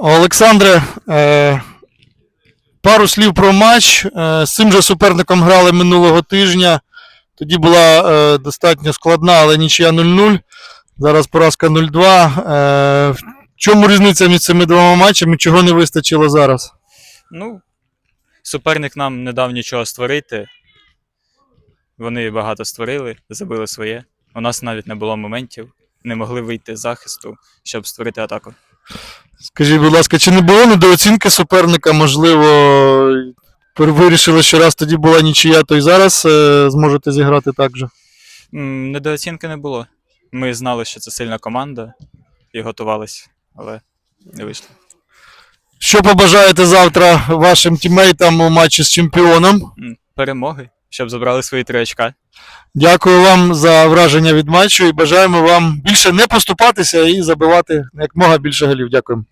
Олександре, е, пару слів про матч. Е, з цим же суперником грали минулого тижня. Тоді була е, достатньо складна, але нічия 0-0. Зараз поразка 0-2. Е, в чому різниця між цими двома матчами? Чого не вистачило зараз? Ну, суперник нам не дав нічого створити. Вони багато створили, забили своє. У нас навіть не було моментів, не могли вийти з захисту, щоб створити атаку. Скажіть, будь ласка, чи не було недооцінки суперника? Можливо, вирішили, що раз тоді була нічия, то й зараз е, зможете зіграти так же? М, Недооцінки не було. Ми знали, що це сильна команда і готувалися, але не вийшло. Що побажаєте завтра вашим тімейтам у матчі з чемпіоном? М, Перемоги, щоб забрали свої три очка. Дякую вам за враження від матчу і бажаємо вам більше не поступатися і забивати якмога більше голів. Дякую.